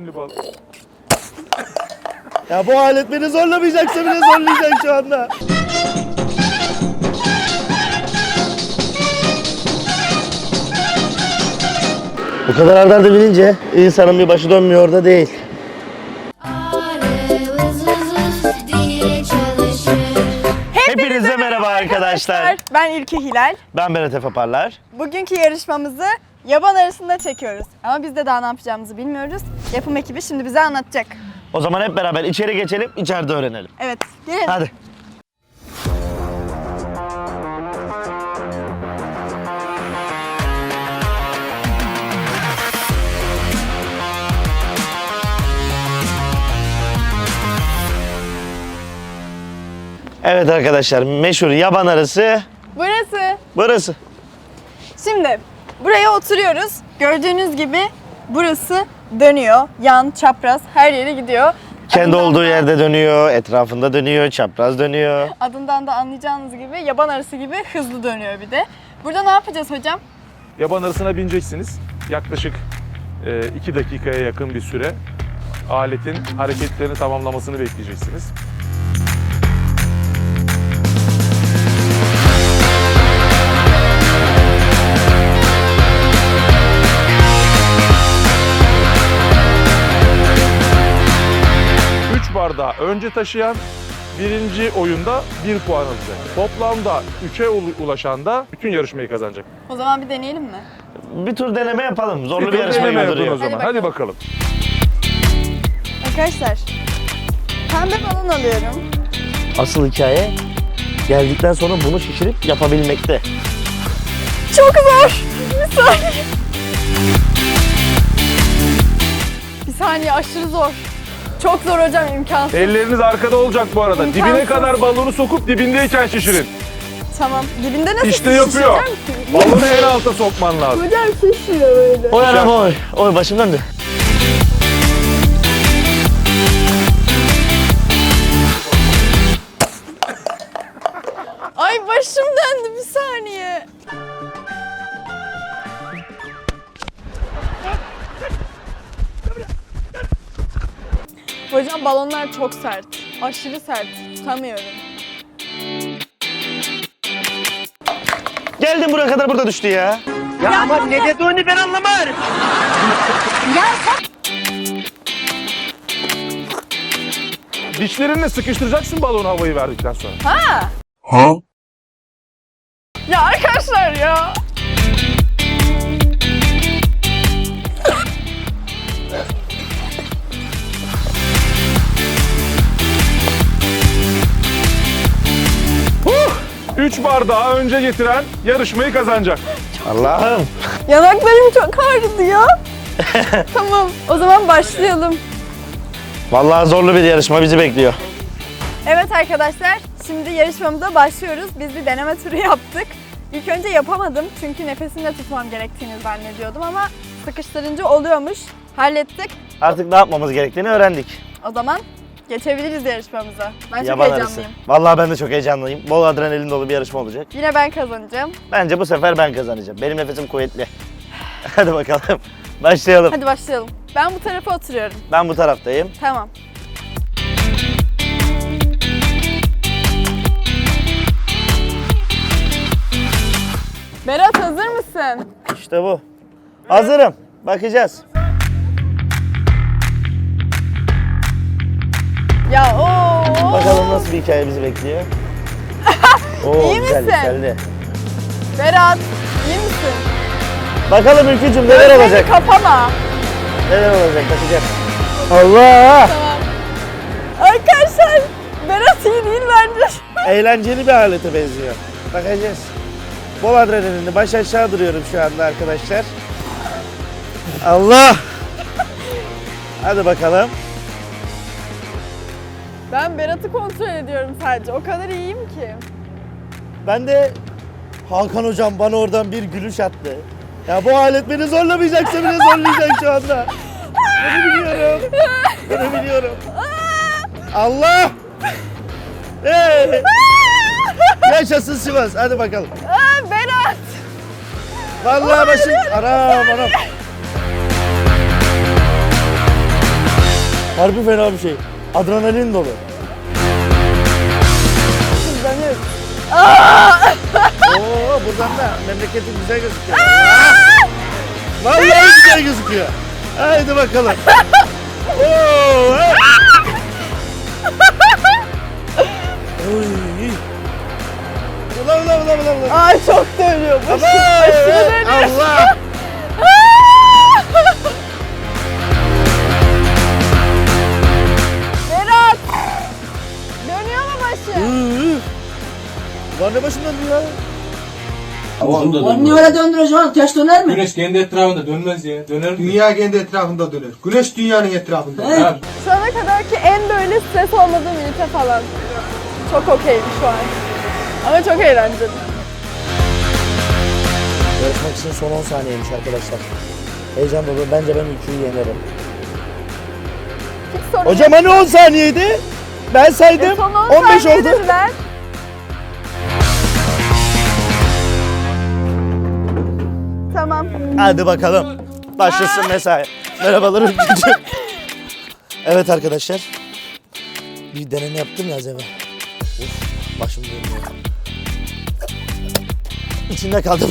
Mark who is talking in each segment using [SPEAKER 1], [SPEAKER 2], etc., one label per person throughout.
[SPEAKER 1] şimdi bal.
[SPEAKER 2] Ya bu alet beni zorlamayacaksa bile zorlayacak şu anda. Bu kadar arda arda binince insanın bir başı dönmüyor da değil. Hepinize merhaba arkadaşlar.
[SPEAKER 3] Ben İlke Hilal.
[SPEAKER 2] Ben Berat Efe Parlar.
[SPEAKER 3] Bugünkü yarışmamızı yaban arasında çekiyoruz. Ama biz de daha ne yapacağımızı bilmiyoruz. Yapım ekibi şimdi bize anlatacak.
[SPEAKER 2] O zaman hep beraber içeri geçelim, içeride öğrenelim.
[SPEAKER 3] Evet, gelin.
[SPEAKER 2] Hadi. Evet arkadaşlar meşhur yaban arısı
[SPEAKER 3] Burası.
[SPEAKER 2] burası.
[SPEAKER 3] Şimdi buraya oturuyoruz. Gördüğünüz gibi burası dönüyor. Yan, çapraz her yere gidiyor.
[SPEAKER 2] Kendi
[SPEAKER 3] Adından
[SPEAKER 2] olduğu
[SPEAKER 3] da-
[SPEAKER 2] yerde dönüyor, etrafında dönüyor, çapraz dönüyor.
[SPEAKER 3] Adından da anlayacağınız gibi yaban arısı gibi hızlı dönüyor bir de. Burada ne yapacağız hocam?
[SPEAKER 1] Yaban arasına bineceksiniz. Yaklaşık 2 dakikaya yakın bir süre aletin hareketlerini tamamlamasını bekleyeceksiniz. Önce taşıyan birinci oyunda bir puan alacak. Toplamda 3'e ulaşan da bütün yarışmayı kazanacak.
[SPEAKER 3] O zaman bir deneyelim mi?
[SPEAKER 2] Bir tur deneme yapalım. Zorlu bir
[SPEAKER 1] Bir
[SPEAKER 2] yarışma
[SPEAKER 1] deneme
[SPEAKER 2] gibi
[SPEAKER 1] yapın o
[SPEAKER 2] duruyor.
[SPEAKER 1] zaman.
[SPEAKER 3] Hadi
[SPEAKER 1] Hadi bakalım.
[SPEAKER 3] Arkadaşlar pembe balon alıyorum.
[SPEAKER 2] Asıl hikaye geldikten sonra bunu şişirip yapabilmekte.
[SPEAKER 3] Çok zor. Bir saniye. Bir saniye aşırı zor. Çok zor hocam imkansız.
[SPEAKER 1] Elleriniz arkada olacak bu arada.
[SPEAKER 3] İmkansız.
[SPEAKER 1] Dibine kadar balonu sokup dibindeyken şişirin.
[SPEAKER 3] Tamam. Dibinde nasıl
[SPEAKER 1] İşte yapıyor.
[SPEAKER 3] ki?
[SPEAKER 1] Balonu en alta sokman lazım.
[SPEAKER 3] Hocam şişiyor böyle.
[SPEAKER 2] Oy anam oy. Oy başım döndü.
[SPEAKER 3] Ay başım döndü bir saniye. Hocam balonlar çok sert. Aşırı sert. Tutamıyorum.
[SPEAKER 2] Geldim buraya kadar burada düştü ya.
[SPEAKER 1] Dişlerinle sıkıştıracaksın balonu havayı verdikten sonra.
[SPEAKER 3] Ya arkadaşlar ya.
[SPEAKER 1] Üç bardağı önce getiren yarışmayı kazanacak.
[SPEAKER 2] Allah'ım.
[SPEAKER 3] Yanaklarım çok ağrıdı ya. tamam o zaman başlayalım.
[SPEAKER 2] Vallahi zorlu bir yarışma bizi bekliyor.
[SPEAKER 3] Evet arkadaşlar, şimdi yarışmamıza başlıyoruz. Biz bir deneme turu yaptık. İlk önce yapamadım çünkü nefesimle tutmam gerektiğini zannediyordum ama sıkıştırınca oluyormuş. Hallettik.
[SPEAKER 2] Artık ne yapmamız gerektiğini öğrendik.
[SPEAKER 3] O zaman geçebiliriz yarışmamıza. Ben çok
[SPEAKER 2] Yaban arısı.
[SPEAKER 3] heyecanlıyım.
[SPEAKER 2] Vallahi ben de çok heyecanlıyım. Bol adrenalin dolu bir yarışma olacak.
[SPEAKER 3] Yine ben kazanacağım.
[SPEAKER 2] Bence bu sefer ben kazanacağım. Benim nefesim kuvvetli. Hadi bakalım. Başlayalım.
[SPEAKER 3] Hadi başlayalım. Ben bu tarafa oturuyorum.
[SPEAKER 2] Ben bu taraftayım.
[SPEAKER 3] Tamam. Berat hazır mısın?
[SPEAKER 2] İşte bu. Hazırım. Bakacağız.
[SPEAKER 3] Ya o.
[SPEAKER 2] Bakalım nasıl bir hikaye bizi bekliyor. Oo,
[SPEAKER 3] İyi
[SPEAKER 2] güzel,
[SPEAKER 3] misin?
[SPEAKER 2] güzeldi.
[SPEAKER 3] Berat, iyi misin?
[SPEAKER 2] Bakalım Ülkücüm neler
[SPEAKER 3] Gözlerini
[SPEAKER 2] olacak?
[SPEAKER 3] kapama.
[SPEAKER 2] Neler olacak bakacağız. Allah!
[SPEAKER 3] Tamam. Arkadaşlar Berat iyi değil bence.
[SPEAKER 2] Eğlenceli bir alete benziyor. Bakacağız. Bol adrenalinli baş aşağı duruyorum şu anda arkadaşlar. Allah! Hadi bakalım.
[SPEAKER 3] Ben Berat'ı kontrol ediyorum sadece. O kadar iyiyim ki.
[SPEAKER 2] Ben de Hakan hocam bana oradan bir gülüş attı. Ya bu alet beni zorlamayacaksa bile zorlayacak şu anda. Bunu biliyorum. Bunu biliyorum. Allah! Hey! Yaşasın Sivas. Hadi bakalım.
[SPEAKER 3] Aa, Berat!
[SPEAKER 2] Vallahi başım. Anam anam. Harbi fena bir şey. Adrenalin dolu.
[SPEAKER 3] Hızlanıyoruz.
[SPEAKER 2] Oo buradan da memleketin güzel gözüküyor. Vallahi güzel gözüküyor. Haydi bakalım. Oo, he. Oy. Ulan ulan ulan ulan. ulan.
[SPEAKER 3] Ay çok dönüyor.
[SPEAKER 2] Aman,
[SPEAKER 3] Başını dönüyor.
[SPEAKER 2] Allah. Üf. Var ne başından ya?
[SPEAKER 4] Onu niye öyle döndüreceğim? Ters döner mi?
[SPEAKER 5] Güneş kendi etrafında dönmez ya. Döner mi?
[SPEAKER 6] Dünya kendi etrafında döner. Güneş dünyanın etrafında.
[SPEAKER 4] He?
[SPEAKER 5] Ha,
[SPEAKER 3] Şu ana kadarki en böyle stres olmadığım ünite falan. Çok okeyim şu an. Ama çok eğlenceli.
[SPEAKER 2] Yarışmak için son 10 saniyeymiş arkadaşlar. Heyecan dolu. Bence ben ülkeyi yenerim.
[SPEAKER 3] Hiç sorun
[SPEAKER 2] Hocam hani 10 saniyeydi? Ben saydım.
[SPEAKER 3] E, son 10
[SPEAKER 2] 15
[SPEAKER 3] saniye
[SPEAKER 2] oldu.
[SPEAKER 3] dediler. Tamam.
[SPEAKER 2] Hadi bakalım. Başlasın mesai. Merhabalar evet arkadaşlar. Bir deneme yaptım ya az evvel. Of, başım dönüyor. İçinde kaldım.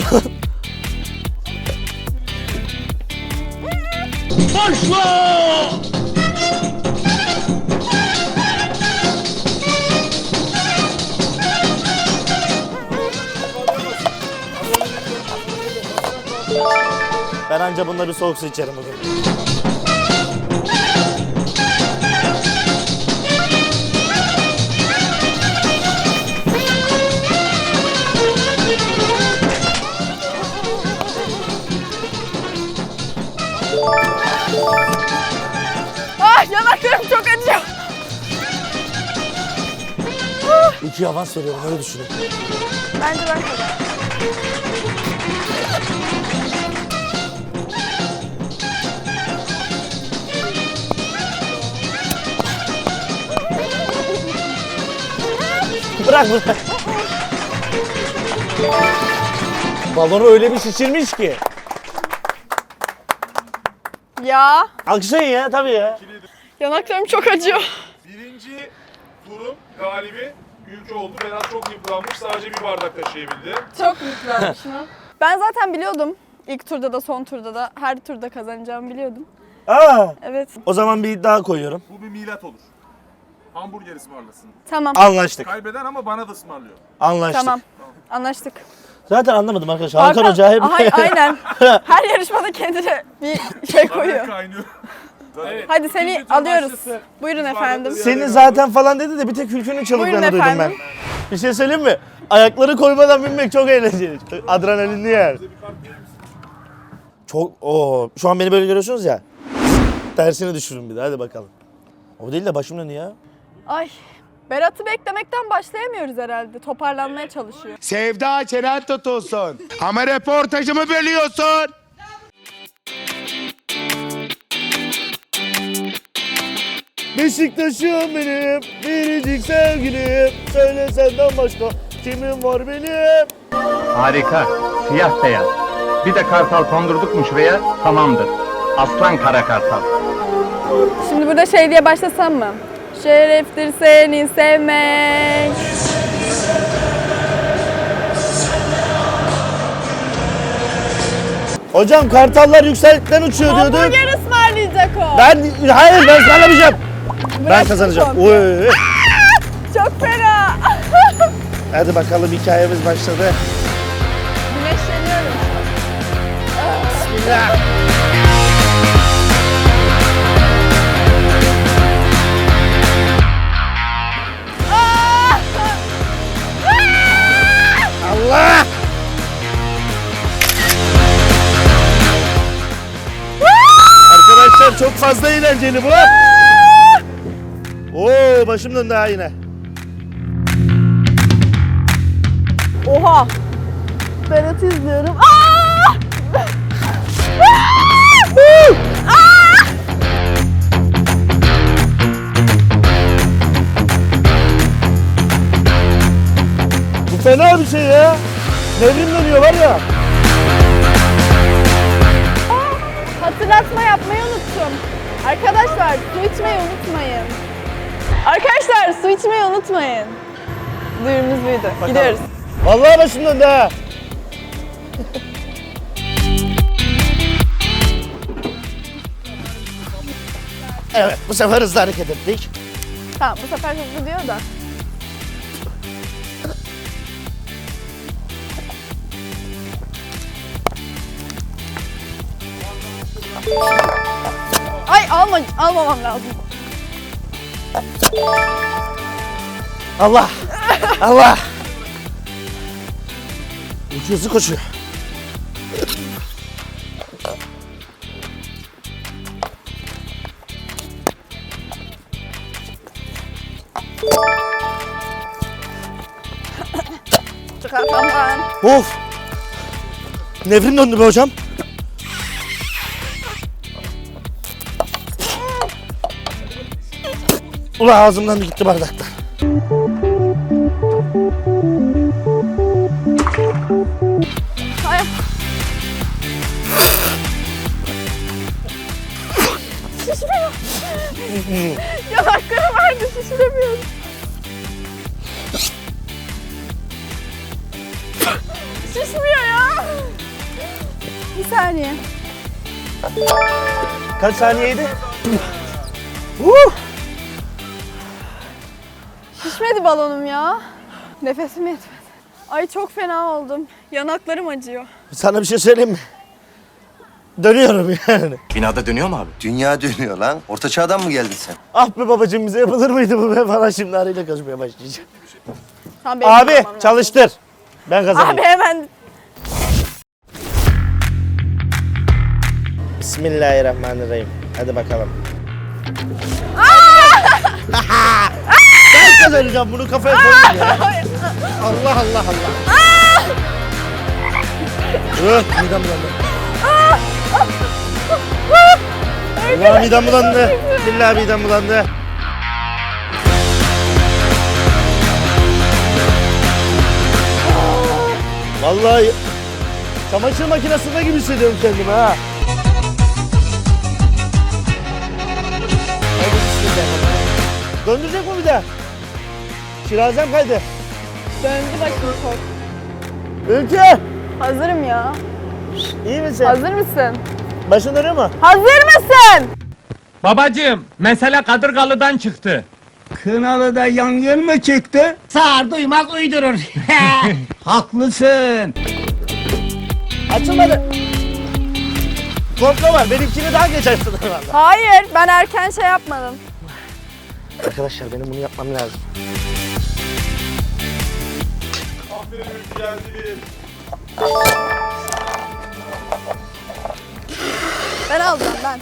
[SPEAKER 2] Ben anca bunları bir soğuk su içerim bugün.
[SPEAKER 3] Ah yanaklarım çok acıyor.
[SPEAKER 2] İki avans veriyorum öyle düşünün.
[SPEAKER 3] Bence ben kazandım.
[SPEAKER 2] Bırak bırak. Balonu öyle bir şişirmiş ki.
[SPEAKER 3] Ya
[SPEAKER 2] Alkışlayın ya tabii ya.
[SPEAKER 3] yanaklarım çok acıyor.
[SPEAKER 1] Birinci turun galibi ülke oldu. Berat çok yıpranmış. Sadece bir bardak taşıyabildi.
[SPEAKER 3] Çok yıpranmışım. ben zaten biliyordum. İlk turda da son turda da her turda kazanacağımı biliyordum.
[SPEAKER 2] Aa,
[SPEAKER 3] Evet.
[SPEAKER 2] o zaman bir iddia koyuyorum.
[SPEAKER 1] Bu bir milat olur. Hamburger ısmarlasın.
[SPEAKER 3] Tamam.
[SPEAKER 2] Anlaştık.
[SPEAKER 1] Kaybeden ama bana da ısmarlıyor.
[SPEAKER 2] Anlaştık.
[SPEAKER 3] Tamam. Anlaştık.
[SPEAKER 2] Zaten anlamadım arkadaşlar. Hakan
[SPEAKER 3] Hakan-
[SPEAKER 2] Hoca hep...
[SPEAKER 3] Ay- aynen. Her yarışmada kendine bir şey koyuyor.
[SPEAKER 1] kaynıyor.
[SPEAKER 3] Hadi seni alıyoruz. Buyurun efendim.
[SPEAKER 2] Senin zaten falan dedi de bir tek Hülkü'nün çığlıklarını
[SPEAKER 3] Buyurun
[SPEAKER 2] duydum ben. Bir şey söyleyeyim mi? Ayakları koymadan binmek çok eğlenceli. Adrenalinli yer. Çok o şu an beni böyle görüyorsunuz ya. Tersini düşürün bir de hadi bakalım. O değil de başım döndü ya.
[SPEAKER 3] Ay. Berat'ı beklemekten başlayamıyoruz herhalde. Toparlanmaya çalışıyor.
[SPEAKER 6] Sevda çenen tutulsun. Ama reportajımı bölüyorsun.
[SPEAKER 2] Beşiktaş'ım benim, biricik sevgilim. Söyle senden başka kimim var benim?
[SPEAKER 7] Harika. Siyah beyaz. Bir de kartal kondurduk mu şuraya tamamdır. Aslan kara kartal.
[SPEAKER 3] Şimdi burada şey diye başlasam mı? Şereftir seni sevmek.
[SPEAKER 2] Hocam kartallar yüksekten uçuyor diyorduk.
[SPEAKER 3] Hamburger ısmarlayacak o.
[SPEAKER 2] Ben hayır ben kazanamayacağım. Ben kazanacağım. Oy.
[SPEAKER 3] Çok fena.
[SPEAKER 2] Hadi bakalım hikayemiz başladı.
[SPEAKER 3] Güneşleniyorum.
[SPEAKER 2] Bismillah. Arkadaşlar çok fazla eğlenceli bu. Oo başım döndü ha yine.
[SPEAKER 3] Oha. Berat'ı izliyorum. Aa!
[SPEAKER 2] Bu fena bir şey ya. Nevrim dönüyor var ya.
[SPEAKER 3] Hatırlatma yapmayı unuttum. Arkadaşlar su içmeyi unutmayın. Arkadaşlar su içmeyi unutmayın. Duyurumuz buydu. Gidiyoruz.
[SPEAKER 2] Vallahi başım döndü ha. Evet bu sefer hızlı hareket ettik.
[SPEAKER 3] Tamam bu sefer hızlı diyor da. Ay alma, almamam lazım.
[SPEAKER 2] Allah! Allah! Hızlı koşuyor.
[SPEAKER 3] Çıkartam ben.
[SPEAKER 2] Of! Nevrim döndü be hocam. Ula ağzımdan gitti bardaklar.
[SPEAKER 3] Ay. Şişmiyor. Yanaklarım vardı şişiremiyorum. Şişmiyor ya. Bir saniye.
[SPEAKER 2] Kaç saniyeydi? Uh!
[SPEAKER 3] Şişmedi balonum ya. Nefesim yetmedi. Ay çok fena oldum. Yanaklarım acıyor.
[SPEAKER 2] Sana bir şey söyleyeyim mi? Dönüyorum yani.
[SPEAKER 8] Binada dönüyor mu abi?
[SPEAKER 9] Dünya dönüyor lan. Orta çağdan mı geldin sen?
[SPEAKER 2] Ah be babacığım bize yapılır mıydı bu be falan şimdi arayla kaçmaya başlayacağım.
[SPEAKER 3] Tamam, benim
[SPEAKER 2] Abi
[SPEAKER 3] yapmam lazım.
[SPEAKER 2] çalıştır. Ben kazanayım.
[SPEAKER 3] Abi hemen
[SPEAKER 2] Bismillahirrahmanirrahim. Hadi bakalım. kazanacağım bunu kafaya koydum ya. Allah Allah Allah. Öh, midem bulandı. Allah midem bulandı. Billahi midem bulandı. Vallahi çamaşır makinesinde gibi hissediyorum kendimi ha. Döndürecek mi bir de? Şirazem kaydı.
[SPEAKER 3] döndü başım çok.
[SPEAKER 2] Ülke,
[SPEAKER 3] Hazırım ya.
[SPEAKER 2] iyi misin?
[SPEAKER 3] Hazır mısın?
[SPEAKER 2] Başın dönüyor mu?
[SPEAKER 3] Hazır mısın?
[SPEAKER 7] Babacığım mesele Kadırgalı'dan çıktı.
[SPEAKER 4] Kınalı'da yangın mı çıktı? Sağır duymak uydurur. Haklısın.
[SPEAKER 2] Açılmadı. Komplo var. Benimkini daha geç açtın herhalde.
[SPEAKER 3] Hayır, ben erken şey yapmadım.
[SPEAKER 2] Arkadaşlar benim bunu yapmam lazım.
[SPEAKER 3] Ben alacağım ben.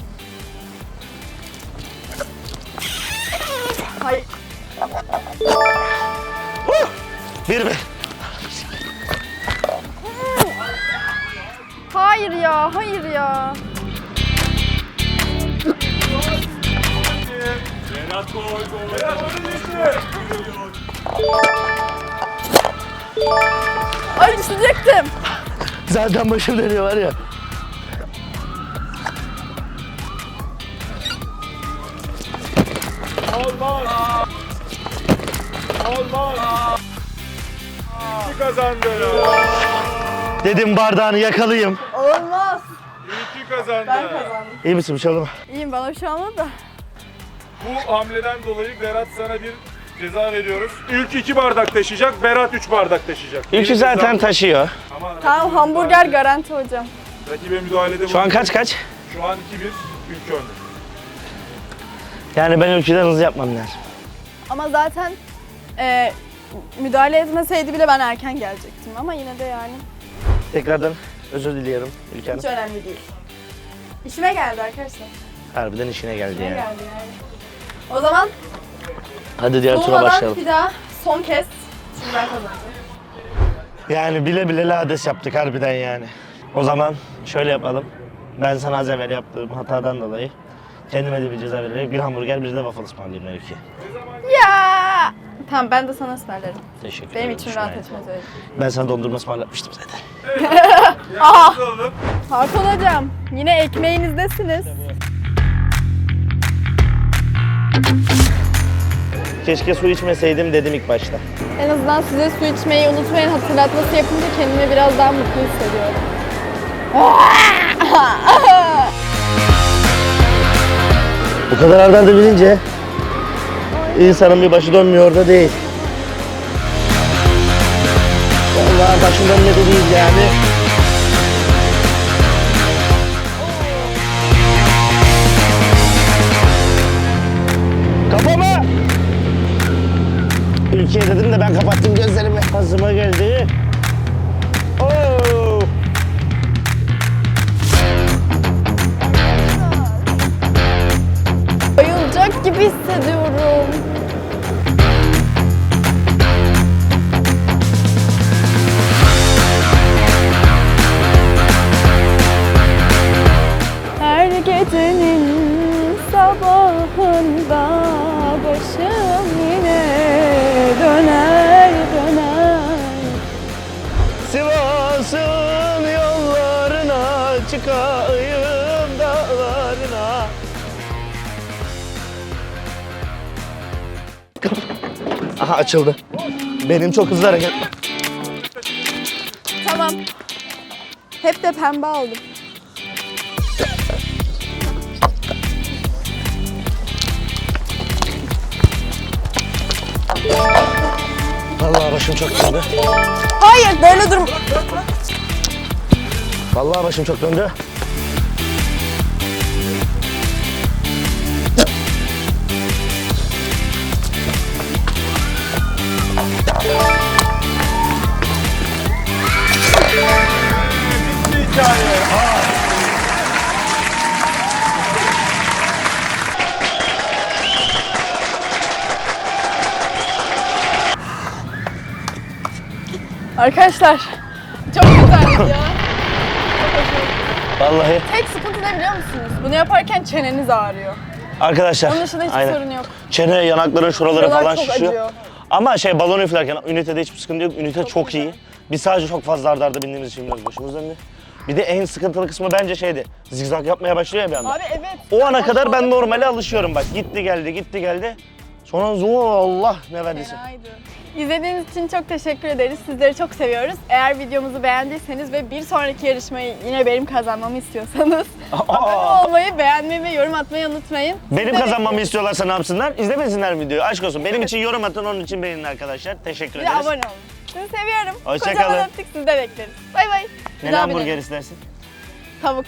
[SPEAKER 3] Hayır.
[SPEAKER 2] Bir mi?
[SPEAKER 3] Hayır ya, hayır ya. Ay düşecektim.
[SPEAKER 2] Zaten başım dönüyor var ya.
[SPEAKER 1] Ülkü kazandı.
[SPEAKER 2] Dedim bardağını yakalayayım.
[SPEAKER 3] Olmaz.
[SPEAKER 1] Ülkü kazandı.
[SPEAKER 3] Ben kazandım.
[SPEAKER 2] İyi misin bir şey oldu mu?
[SPEAKER 3] İyiyim bana bir şey olmadı da.
[SPEAKER 1] Bu hamleden dolayı Berat sana bir ceza veriyoruz. Ülkü iki bardak taşıyacak, Berat üç bardak taşıyacak.
[SPEAKER 2] Ülkü
[SPEAKER 1] Benim
[SPEAKER 2] zaten
[SPEAKER 1] cezam-
[SPEAKER 2] taşıyor.
[SPEAKER 1] Ama
[SPEAKER 3] Tamam hamburger garanti hocam.
[SPEAKER 1] rakibe müdahalede
[SPEAKER 2] Şu an kaç kaç?
[SPEAKER 1] Şu an 2-1 Ülkü önde.
[SPEAKER 2] Yani ben ülkeden hızlı yapmam lazım.
[SPEAKER 3] Ama zaten e, müdahale etmeseydi bile ben erken gelecektim ama yine de yani
[SPEAKER 2] Tekrardan özür diliyorum Ülke Hanım.
[SPEAKER 3] hiç önemli değil. İşime geldi arkadaşlar.
[SPEAKER 2] Harbiden işine geldi
[SPEAKER 3] İşime
[SPEAKER 2] yani.
[SPEAKER 3] geldi yani. O zaman
[SPEAKER 2] Hadi diğer tura başlayalım.
[SPEAKER 3] bir daha son kez şimdi ben.
[SPEAKER 2] Yani bile bile lades yaptık harbiden yani. O zaman şöyle yapalım. Ben sana az evvel yaptığım hatadan dolayı kendime de bir ceza vererek bir hamburger bir de waffle ısmarlayayım Öykü.
[SPEAKER 3] Ya! Tamam ben de sana ısmarlarım.
[SPEAKER 2] Teşekkür
[SPEAKER 3] Benim
[SPEAKER 2] ederim.
[SPEAKER 3] için rahat
[SPEAKER 2] Şunay'a.
[SPEAKER 3] etmez öyle.
[SPEAKER 2] Ben sana dondurma ısmarlatmıştım zaten.
[SPEAKER 3] Hakan hocam yine ekmeğinizdesiniz.
[SPEAKER 2] Keşke su içmeseydim dedim ilk başta.
[SPEAKER 3] En azından size su içmeyi unutmayın hatırlatması yapınca kendimi biraz daha mutlu hissediyorum.
[SPEAKER 2] Bu kadar arda arda binince insanın bir başı dönmüyor da değil. Vallahi başım dönmedi değil yani. Ülkeye dedim de ben kapattım gözlerimi. Hazıma geldi. Oo!
[SPEAKER 3] Bayılacak gibi hissediyorum.
[SPEAKER 2] Aha açıldı. Benim çok hızlı hareket.
[SPEAKER 3] Tamam. Hep de pembe aldım.
[SPEAKER 2] Vallahi başım çok döndü.
[SPEAKER 3] Hayır böyle durma.
[SPEAKER 2] Vallahi başım çok döndü.
[SPEAKER 3] Arkadaşlar çok güzeldi ya.
[SPEAKER 2] Vallahi.
[SPEAKER 3] Tek sıkıntı ne biliyor musunuz? Bunu yaparken çeneniz ağrıyor.
[SPEAKER 2] Arkadaşlar.
[SPEAKER 3] Onun dışında hiçbir
[SPEAKER 2] aynen.
[SPEAKER 3] sorun yok.
[SPEAKER 2] Çene, yanakların şuraları
[SPEAKER 3] Şuralar
[SPEAKER 2] falan
[SPEAKER 3] çok
[SPEAKER 2] şişiyor.
[SPEAKER 3] acıyor.
[SPEAKER 2] Ama şey balon üflerken ünitede hiçbir sıkıntı yok. Ünite çok, iyi. Biz sadece çok fazla arda arda bindiğimiz için biraz başımız döndü. Bir de en sıkıntılı kısmı bence şeydi. Zigzag yapmaya başlıyor ya bir anda.
[SPEAKER 3] Abi evet.
[SPEAKER 2] O ana kadar ben normale alışıyorum bak. Gitti geldi, gitti geldi. Sonra zor Allah ne verdiyse.
[SPEAKER 3] Fenaydı. İzlediğiniz için çok teşekkür ederiz. Sizleri çok seviyoruz. Eğer videomuzu beğendiyseniz ve bir sonraki yarışmayı yine benim kazanmamı istiyorsanız abone olmayı, beğenmeyi ve yorum atmayı unutmayın.
[SPEAKER 2] Benim
[SPEAKER 3] Sizi
[SPEAKER 2] kazanmamı istiyorlarsa ne yapsınlar? İzlemesinler videoyu? Aşk olsun. Benim için yorum atın, onun için beğenin arkadaşlar. Teşekkür
[SPEAKER 3] Bir de
[SPEAKER 2] ederiz.
[SPEAKER 3] abone olun. Sizi seviyorum.
[SPEAKER 2] Hoşça
[SPEAKER 3] Kocaman
[SPEAKER 2] kalın.
[SPEAKER 3] öptük. Sizi de bekleriz. Bay bay.
[SPEAKER 2] Ne
[SPEAKER 3] Bir
[SPEAKER 2] hamburger istersin?
[SPEAKER 3] Tavuk.